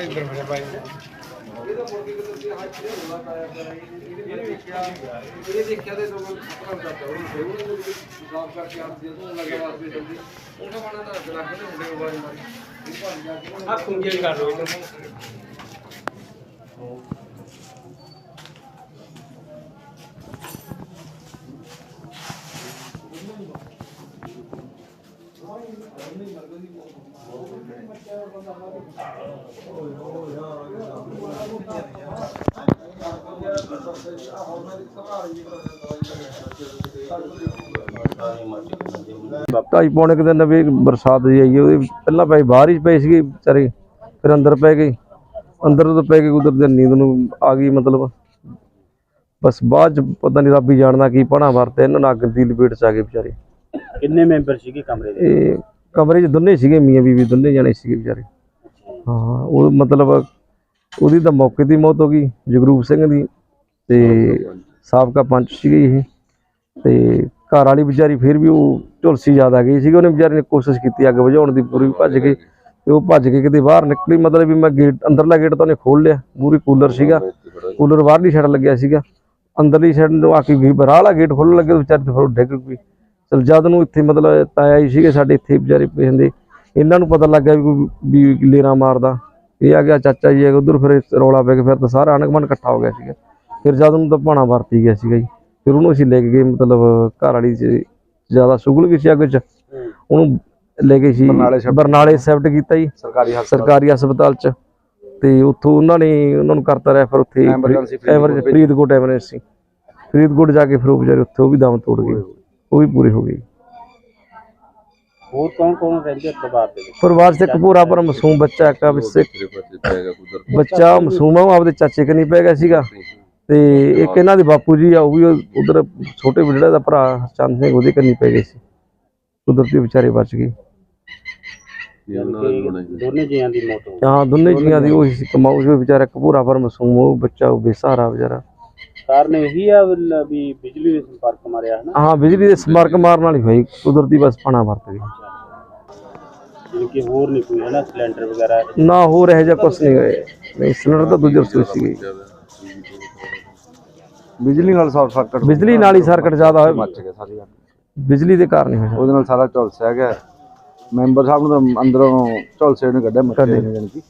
ਇੱਧਰ ਮੇਰੇ ਭਾਈ ਇਹ ਦੇਖਿਆ ਤੇ ਲੋਕ ਖਤਰਾ ਕਰਦਾ ਉਹ ਫਿਰ ਉਹਨੂੰ ਵੀ ਸਾਫ਼ ਕਰਕੇ ਆਪ ਦੇ ਤੋਂ ਲੱਗੇ ਵਾਸਤੇ ਜਲਦੀ। ਉਹਨਾਂ ਬਣਾ ਦਾ ਅਗਲਾ ਕੇ ਮੁੰਡੇ ਆਵਾਜ਼ ਮਾਰੀ। ਇਹ ਭਾਣ ਜਾ ਕੇ ਆ ਖੁੰਝੇ ਕਰ ਲਓ। ਇੱਧਰ ਢਾਈ ਪੌਣੇ ਕੁ ਦਿਨ ਵੀ ਬਰਸਾਤ ਜੀ ਆਈ, ਉਹਦੀ ਪਹਿਲਾਂ ਪਏ ਬਾਹਰ ਹੀ ਪਏ ਸੀਗੇ ਵਿਚਾਰੇ, ਫਿਰ ਅੰਦਰ ਪੈ ਗਈ। ਅੰਦਰ ਤੋਂ ਪੈ ਕੇ ਕੁਦਰਤ ਦੀ ਨੀਂਦ ਨੂੰ ਆ ਗਈ ਮਤਲਬ। ਬਸ ਬਾਅਦ ਚ ਪਤਾ ਨਹੀਂ ਰੱਬ ਹੀ ਜਾਣਦਾ ਕੀ ਪਣਾ, ਵਰਤੇ ਇਹਨਾਂ ਨੂੰ ਅੱਗ ਦੀ ਲਪੇਟ ਚ ਆ ਗਏ ਵਿਚਾਰੇ। ਕਿੰਨੇ ਮੈਂਬਰ ਸੀਗੇ ਕਮਰੇ ਦੇ? ਇਹ ਕਮਰੇ 'ਚ ਦੋਨੇ ਸੀਗੇ, ਮੀਆਂ ਬੀਵੀ ਦੋਨੇ ਜਾਣੇ ਸੀਗੇ ਵਿਚਾਰੇ। ਹਾਂ, ਉਹ ਮਤਲਬ ਉਹਦੀ ਤਾਂ ਮੌਕੇ ਦੀ ਮੌਤ ਹੋ ਗਈ, ਜਗਰੂਪ ਸਿੰਘ ਦੀ ਤੇ ਸਾਬਕਾ ਪੰਚ ਸੀਗੀ ਇਹ। ਤੇ ਘਰ ਵਾਲੀ ਵਿਚਾਰੀ ਫਿਰ ਵੀ ਉਹ ਝੁਲਸੀ ਜ਼ਿਆਦਾ ਗਈ ਸੀਗੀ, ਉਹਨੇ ਵਿਚਾਰੀ ਨੇ ਕੋਸ਼ਿਸ਼ ਕੀਤੀ ਅੱਗ ਬੁਝਾਉਣ ਦੀ, ਪੂਰੀ ਭੱਜ ਕੇ ਤੇ ਉਹ ਭੱਜ ਕੇ ਕਿਤੇ ਬਾਹਰ ਨਿਕਲੀ, ਮਤਲਬ ਵੀ ਮੈਂ ਗੇਟ, ਅੰਦਰਲਾ ਗੇਟ ਤਾਂ ਉਹਨੇ ਖੋਲ ਲਿਆ, ਪੂਰੀ ਕੂਲਰ ਸੀਗਾ। ਕੂਲਰ ਬਾਹਰਲੀ ਸਾਈਡ ਲੱਗਿਆ ਸੀਗਾ, ਅੰਦਰਲੀ ਸਾਈਡ ਨੂੰ ਆ ਕੇ ਗਈ ਬਾਹਰ ਗੇਟ ਖੋਲਣ ਲੱਗੇ, ਵਿਚਾਰੀ ਤੇ ਫਿਰ ਡਿੱਗ ਪਈ। ਚਲ ਜਦ ਨੂੰ ਇੱਥੇ ਮਤਲਬ ਤਾਇਆ ਹੀ ਸੀਗੇ ਸਾਡੇ ਇੱਥੇ ਵਿਚਾਰੇ ਪੈਂਦੇ ਇਹਨਾਂ ਨੂੰ ਪਤਾ ਲੱਗਾ ਵੀ ਕੋਈ ਵੀ ਲੇਰਾ ਮਾਰਦਾ। ਇਹ ਆ ਗਿਆ ਚਾਚਾ ਜੀ ਉਧਰ ਫਿਰ ਰੌਲਾ ਪੈ ਕੇ ਫਿਰ ਤਾਂ ਸਾਰਾ ਅਣਗਮਨ ਇਕੱਠਾ ਹੋ ਗਿਆ ਸੀਗਾ। ਫਿਰ ਜਦ ਨੂੰ ਤਾਂ ਭਾਣਾ ਵਰਤੀ ਗਿਆ ਸੀਗਾ ਜੀ। ਫਿਰ ਉਹਨੂੰ ਅਸੀਂ ਲੈ ਕੇ ਗਏ ਮਤਲਬ ਘਰ ਵਾਲੀ ਜ਼ਿਆਦਾ ਸੁਗਲ ਗਈ ਸੀ ਅੱਗ ਚ। ਉਹਨੂੰ ਲੈ ਗਏ ਸੀ ਬਰਨਾਲੇ ਸ਼ਿਫਟ ਕੀਤਾ ਜੀ ਸਰਕਾਰੀ ਸਰਕਾਰੀ ਹਸਪਤਾਲ ਚ। ਤੇ ਉੱਥੋਂ ਉਹਨਾਂ ਨੇ ਉਹਨਾਂ ਨੂੰ ਕਰਤਾ ਰੈਫਰ ਉੱਥੇ। Emergency Faridkot emergency. ਫਰੀਦਕੋਟ ਜਾ ਕੇ ਫਿਰ ਉਹ ਵਿਚਾਰੇ ਉੱਥੇ ਉਹ ਵੀ ਦਮ ਤੋੜ ਗਏ। ਉਹ ਵੀ ਪੂਰੇ ਹੋ ਗਏ। ਹੋਰ ਕੌਣ ਕੌਣ ਰਹਿੰਦੇ ਆ ਪਰਿਵਾਰ ਦੇ ਵਿੱਚ? ਪਰਿਵਾਰ 'ਚ ਇੱਕ ਪੂਰਾ ਪਰ ਮਾਸੂਮ ਬੱਚਾ ਇੱਕ ਆ ਵਿੱਚ ਬੱਚਾ ਮਾਸੂਮ ਆ ਉਹ ਆਪਦੇ ਚਾਚੇ ਕਨੀ ਪੈ ਗਿਆ ਸੀਗਾ। ਤੇ ਇੱਕ ਇਹਨਾਂ ਦੇ ਬਾਪੂ ਜੀ ਆ ਉਹ ਵੀ ਉਧਰ ਛੋਟੇ ਜਿਹੜਾ ਦਾ ਭਰਾ ਚੰਦ ਸਿੰਘ ਉਹਦੇ ਕਨੀ ਪੈ ਗਏ ਸੀ। ਕੁਦਰਤੀ ਵਿਚਾਰੇ ਬਚ ਗਏ। ਦੋਨੇ ਜੀਆਂ ਦੀ ਮੌਤ ਹੋ ਗਈ। ਹਾਂ ਦੋਨੇ ਜੀਆਂ ਦੀ ਉਹੀ ਸੀ ਕਮਾਊ ਜੋ ਵਿਚਾਰਾ ਇੱਕ ਪੂਰਾ ਪਰ ਮਾਸੂਮ ਉਹ ਬੱਚਾ ਉਹ ਬੇਸਹਾਰਾ ਵਿਚਾਰਾ। ਕਾਰਨ ਇਹੀ ਆ ਵੀ- ਵੀ ਬਿਜਲੀ ਦੇ ਸੰਪਰਕ ਮਾਰਿਆ ਹਨਾ? ਹਾਂ ਬਿਜਲੀ ਦੇ ਸਮਾਰਕ ਮਾਰਨ ਵਾਲੀ ਹੋਈ ਕੁਦਰਤੀ ਬਸ ਪਾਣਾ ਵਰਤ ਗਈ। ਯਾਨੀ ਕਿ ਹੋਰ ਨਹੀਂ ਕੋਈ ਹਨਾ ਸਿਲੰਡਰ ਵਗੈਰਾ? ਨਾ ਹੋਰ ਇਹੋ ਜਿਹਾ ਕੁਛ ਨਹੀਂ ਹੋਇਆ। ਨਹੀਂ ਸਿਲੰਡਰ ਤਾਂ ਦੂਜੇ ਰਸੋਈ ਸੀਗੀ। ਬਿਜਲੀ ਨਾਲ ਸ਼ਾਰਟ ਸਰਕਟ ਬਿਜਲੀ ਨਾਲ ਹੀ ਸਰਕਟ ਜ਼ਿਆਦਾ ਹੋਇਆ। ਮੱਚ ਗਿਆ ਸਾਰੀ। ਬਿਜਲੀ ਦੇ ਕਾਰਨ ਹੀ ਹੋਇਆ। ਉਹਦੇ ਨਾਲ ਸਾਰਾ ਝੁਲਸਿਆ ਗਿਆ। ਮੈਂਬਰ ਸਾਹਿਬ ਨੂੰ ਤਾਂ ਅੰਦਰੋਂ ਝੁਲਸੇ ਨੂੰ ਕੱਢਿਆ ਮੱਛੇ ਨੇ ਜਾਣੀ ਕਿ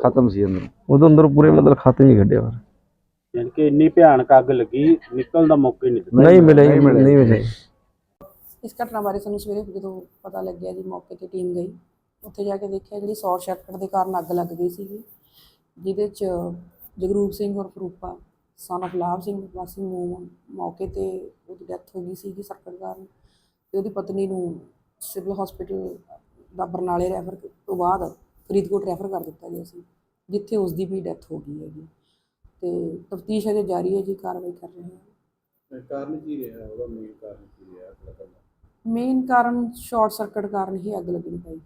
ਖਤਮ ਸੀ ਅੰਦਰ। ਉਦੋਂ ਅੰਦਰ ਪੂਰੇ ਮਤਲਬ ਖਾਤਮ ਹੀ ਕੱਢਿਆ। ਫਿਰ ਯਾਨੀ ਕਿ ਇੰਨੀ ਭਿਆਨਕ ਅੱਗ ਲੱਗੀ ਨਿਕਲਣ ਦਾ ਮੌਕਾ ਹੀ ਨਹੀਂ ਦਿੱਤਾ। ਨਹੀਂ ਮਿਲਿਆ ਜੀ, ਨਹੀਂ ਮਿਲਿਆ। ਇਸ ਘਟਨਾ ਬਾਰੇ ਸਾਨੂੰ ਸਵੇਰੇ ਜਦੋਂ ਪਤਾ ਲੱਗਿਆ ਜੀ ਮੌਕੇ ਤੇ ਟੀਮ ਗਈ ਉੱਥੇ ਜਾ ਕੇ ਦੇਖਿਆ ਜਿਹੜੀ ਸ਼ਾਰਟ ਸਰਕਟ ਦੇ ਕਾਰਨ ਅੱਗ ਲੱਗ ਗਈ ਸੀਗੀ ਜਿਹਦੇ ਚ ਜਗਰੂਪ ਸਿੰਘ ਔਰ ਫਰੂਪਾ ਸਨ of ਲਾਭ ਸਿੰਘ ਵਾਸੀ ਮੂਮ ਮੌਕੇ ਤੇ ਉਹਦੀ ਡੈਥ ਹੋ ਗਈ ਸੀਗੀ ਸਰਕਟ ਕਾਰਨ ਤੇ ਉਹਦੀ ਪਤਨੀ ਨੂੰ ਸਿਵਲ ਹਸਪੀਟਲ ਦਾ ਬਰਨਾਲੇ ਰੈਫਰ ਤੋਂ ਬਾਅਦ ਫਰੀਦਕੋਟ ਰੈਫਰ ਕਰ ਦਿੱਤਾ ਗਿਆ ਸੀ ਜਿੱਥੇ ਉਸ ਦੀ ਵੀ ਡੈਥ ਹੋ ਗਈ ਹੈਗੀ। ਤੇ ਤਫਤੀਸ਼ ਅਜੇ ਜਾਰੀ ਹੈ ਜੀ ਕਾਰਵਾਈ ਕਰ ਰਹੇ ਹਾਂ। ਕਾਰਨ ਕੀ ਰਿਹਾ? ਉਹਦਾ ਮੇਨ ਕਾਰਨ ਕੀ ਰਿਹਾ? ਮੇਨ ਕਾਰਨ ਸ਼ਾਰਟ ਸਰਕਟ ਕਾਰਨ ਹੀ ਅੱਗ ਲੱਗਣੀ ਪਾਈ